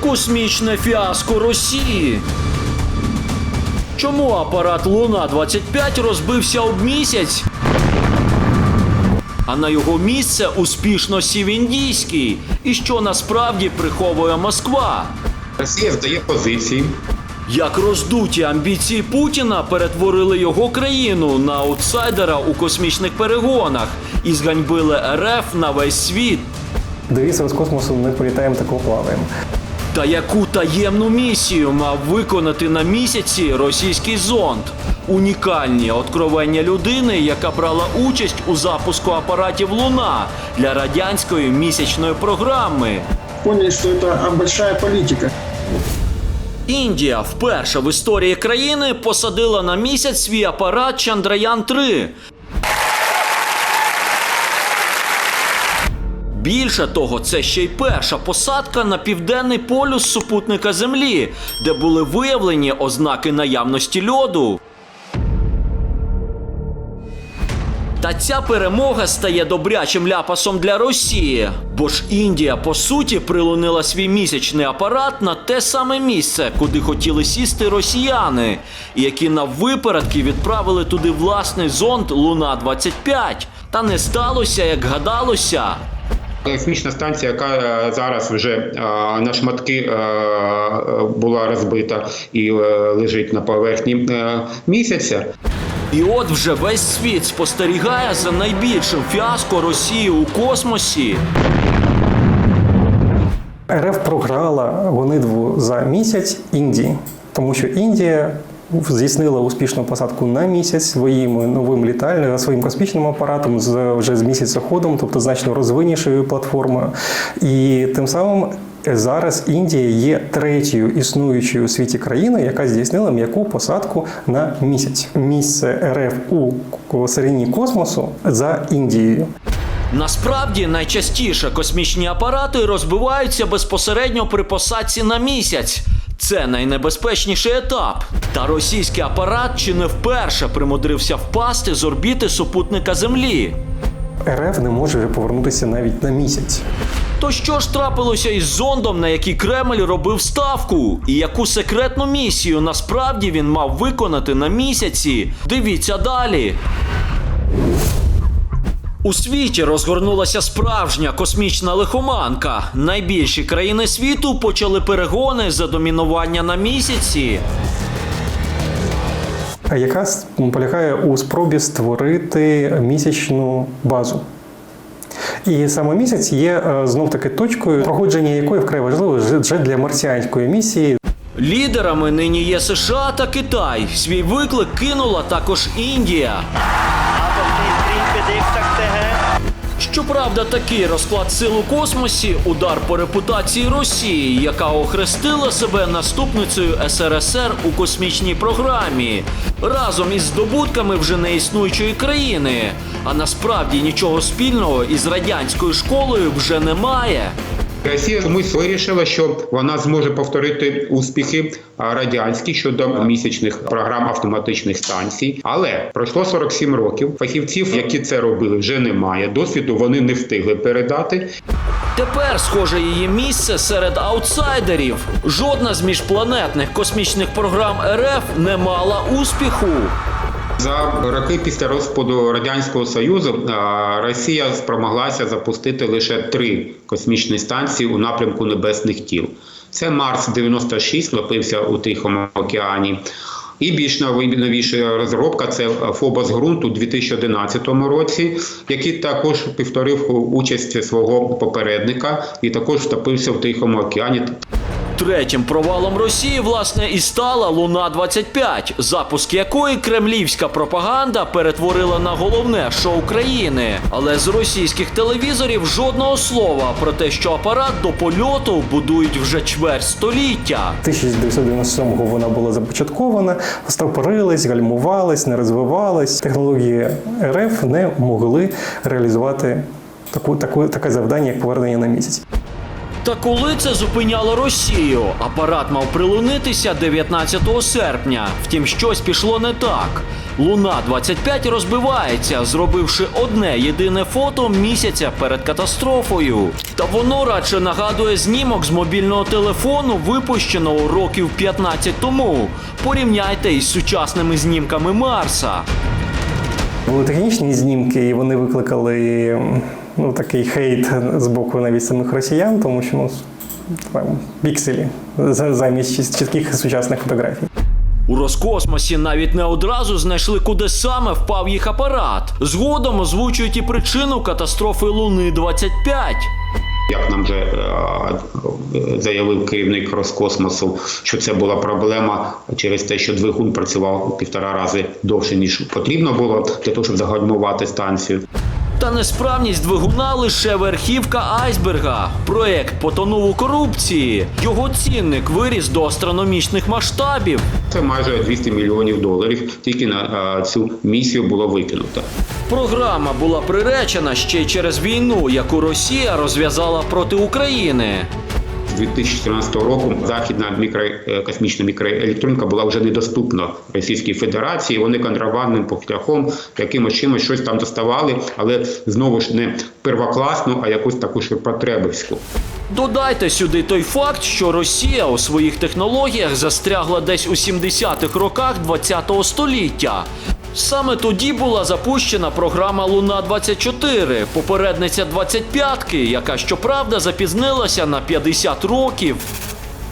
Космічне фіаско Росії. Чому апарат Луна 25 розбився об місяць? А на його місце успішно сів індійський. І що насправді приховує Москва? Росія здає позиції. Як роздуті амбіції Путіна перетворили його країну на аутсайдера у космічних перегонах і зганьбили РФ на весь світ. Дивіться, з космосу ми політаємо тако плаваємо. Та яку таємну місію мав виконати на місяці російський зонд? Унікальні откровення людини, яка брала участь у запуску апаратів Луна для радянської місячної програми. поняли, что это а, большая политика. Індія вперше в історії країни посадила на місяць свій апарат Чандраян 3 Більше того, це ще й перша посадка на південний полюс супутника Землі, де були виявлені ознаки наявності льоду. Та ця перемога стає добрячим ляпасом для Росії, бо ж Індія по суті прилунила свій місячний апарат на те саме місце, куди хотіли сісти росіяни, які на випередки відправили туди власний зонд Луна 25 Та не сталося, як гадалося. Космічна станція, яка е, зараз вже е, на шматки е, була розбита і лежить на поверхні місяця. І от вже весь світ спостерігає за найбільшим фіаско Росії у космосі. РФ програла гонитву за місяць Індії, тому що Індія здійснила успішну посадку на місяць своїм новим літальним своїм космічним апаратом з вже з місяцеходом, тобто значно розвинішою платформою. І тим самим зараз Індія є третьою існуючою у світі країною, яка здійснила м'яку посадку на місяць. Місце РФ у середині космосу за Індією. Насправді найчастіше космічні апарати розбиваються безпосередньо при посадці на місяць. Це найнебезпечніший етап. Та російський апарат чи не вперше примудрився впасти з орбіти супутника Землі. РФ не може вже повернутися навіть на місяць. То що ж трапилося із зондом, на який Кремль робив ставку? І яку секретну місію насправді він мав виконати на місяці? Дивіться далі. У світі розгорнулася справжня космічна лихоманка. Найбільші країни світу почали перегони за домінування на місяці. яка с- полягає у спробі створити місячну базу. І саме місяць є знов таки точкою, проходження якої вкрай важливо вже для марсіанської місії. Лідерами нині є США та Китай. Свій виклик кинула також Індія. Щоправда, такий розклад сил у космосі удар по репутації Росії, яка охрестила себе наступницею СРСР у космічній програмі, разом із здобутками вже неіснуючої країни. А насправді нічого спільного із радянською школою вже немає. Росія чомусь вирішила, що вона зможе повторити успіхи радянські щодо місячних програм автоматичних станцій. Але пройшло 47 років. Фахівців, які це робили, вже немає. Досвіду вони не встигли передати. Тепер, схоже, її місце серед аутсайдерів. Жодна з міжпланетних космічних програм РФ не мала успіху. За роки після розпаду радянського союзу Росія спромоглася запустити лише три космічні станції у напрямку небесних тіл. Це Марс 96 лопився у Тихому океані. І більш нові- новіша розробка це Фобос ґрунт у 2011 році, який також повторив участь свого попередника і також втопився в Тихому океані. Третім провалом Росії, власне, і стала Луна 25 запуск якої кремлівська пропаганда перетворила на головне шоу країни. Але з російських телевізорів жодного слова про те, що апарат до польоту будують вже чверть століття. 1997-го вона була започаткована, стопорились, гальмувались, не розвивались. Технології РФ не могли реалізувати таку, таку, таке завдання, як повернення на місяць. Та коли це зупиняло Росію? Апарат мав прилунитися 19 серпня. Втім, щось пішло не так. Луна 25 розбивається, зробивши одне єдине фото місяця перед катастрофою. Та воно радше нагадує знімок з мобільного телефону, випущеного років 15 тому. Порівняйте із сучасними знімками Марса. Були технічні знімки, і вони викликали ну, такий хейт з боку навіть самих росіян, тому що ну, там, пікселі за- замість чітких сучасних фотографій. У Роскосмосі навіть не одразу знайшли, куди саме впав їх апарат. Згодом озвучують і причину катастрофи Луни 25. Як нам вже е, заявив керівник Роскосмосу, що це була проблема через те, що двигун працював у півтора рази довше ніж потрібно було для того, щоб загальмувати станцію. Та несправність двигуна лише верхівка айсберга. Проект потонув у корупції. Його цінник виріс до астрономічних масштабів. Це майже 200 мільйонів доларів. Тільки на цю місію було викинуто. Програма була приречена ще й через війну, яку Росія розв'язала проти України. З 2014 року західна мікро, е, мікроелектроніка була вже недоступна Російській Федерації. Вони контрабандним шляхом якимось чимось щось там доставали, але знову ж не первокласну, а якусь таку ширпотребівську. Додайте сюди той факт, що Росія у своїх технологіях застрягла десь у 70-х роках ХХ століття. Саме тоді була запущена програма Луна 24 попередниця 25-ки, яка щоправда запізнилася на 50 років.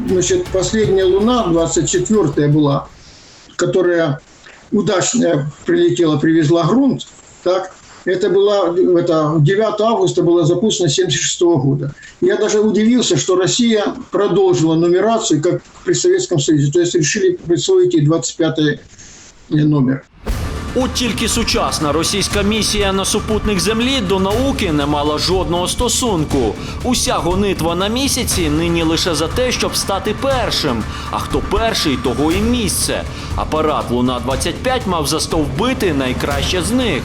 Значит, последняя Луна, 24-я была, которая удачно прилетела, привезла грунт, так, это было, это 9 августа было запущено 76 года. Я даже удивился, что Россия продолжила нумерацию, как при Советском Союзе. То есть решили присвоить ей 25 номер. От тільки сучасна російська місія на супутник землі до науки не мала жодного стосунку. Уся гонитва на місяці нині лише за те, щоб стати першим. А хто перший, того і місце. Апарат Луна 25 мав застовбити найкраще з них.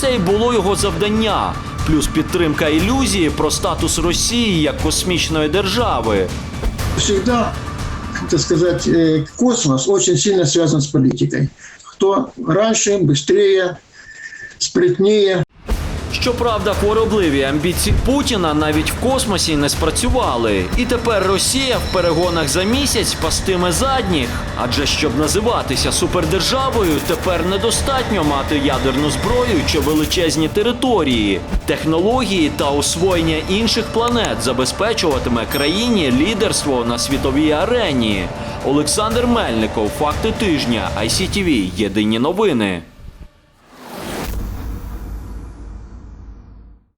Це й було його завдання. Плюс підтримка ілюзії про статус Росії як космічної держави. Всегда, так сказать, э, космос очень сильно связан с политикой. Кто раньше, быстрее, спрятнее, Щоправда, хворобливі амбіції Путіна навіть в космосі не спрацювали. І тепер Росія в перегонах за місяць пастиме задніх. Адже щоб називатися супердержавою, тепер недостатньо мати ядерну зброю чи величезні території. Технології та освоєння інших планет забезпечуватиме країні лідерство на світовій арені. Олександр Мельников, факти тижня, ICTV, Єдині новини.